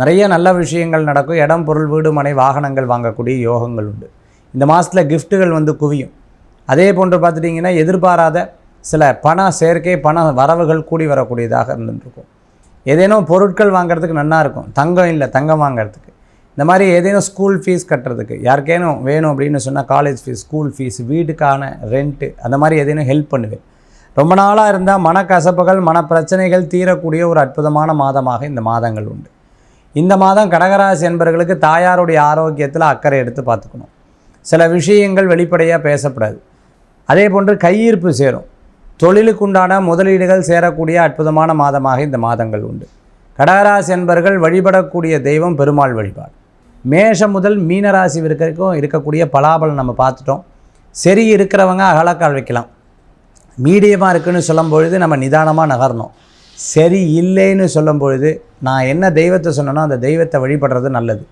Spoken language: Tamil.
நிறைய நல்ல விஷயங்கள் நடக்கும். இடம் பொருள் வீடு மனை வாகனங்கள் வாங்கக்கூடிய யோகங்கள் உண்டு. இந்த மாதத்தில் கிஃப்ட்டுகள் வந்து குவியும். அதே போன்று பார்த்துட்டிங்கன்னா எதிர்பாராத சில பண சேர்க்கை பண வரவுகள் கூடி வரக்கூடியதாக இருந்துருக்கும் ஏதேனும் பொருட்கள் வாங்குறதுக்கு நல்லா இருக்கும். தங்கம் இல்லை தங்கம் வாங்குறதுக்கு. இந்த மாதிரி ஏதேனும் ஸ்கூல் ஃபீஸ் கட்டுறதுக்கு யாருக்கேனும் வேணும் அப்படின்னு சொன்னால் காலேஜ் ஃபீஸ் ஸ்கூல் ஃபீஸ் வீட்டுக்கான ரெண்ட்டு அந்த மாதிரி ஏதேனும் ஹெல்ப் பண்ணுவேன். ரொம்ப நாளாக இருந்தால் மனக்கசப்புகள் மன பிரச்சனைகள் தீரக்கூடிய ஒரு அற்புதமான மாதமாக இந்த மாதங்கள் உண்டு. இந்த மாதம் கடகராசி என்பவர்களுக்கு தாயாருடைய ஆரோக்கியத்தில் அக்கறை எடுத்து பார்த்துக்கணும். சில விஷயங்கள் வெளிப்படையாக பேசப்படாது. அதே போன்று கையிருப்பு சேரும். தொழிலுக்குண்டான முதலீடுகள் சேரக்கூடிய அற்புதமான மாதமாக இந்த மாதங்கள் உண்டு. கடகராசி என்பர்கள் வழிபடக்கூடிய தெய்வம் பெருமாள் வழிபாடு. மேஷம் முதல் மீனராசி வரைக்கும் இருக்கக்கூடிய பலாபலம் நம்ம பார்த்துட்டோம். சரி இருக்கிறவங்க அகலக்கால் வைக்கலாம். மீடியமாக இருக்குன்னு சொல்லும் பொழுது நம்ம நிதானமாக நகரணும். சரி இல்லைன்னு சொல்லும் பொழுது நான் என்ன தெய்வத்தை சொன்னனோ அந்த தெய்வத்தை வழிபடுறது நல்லது.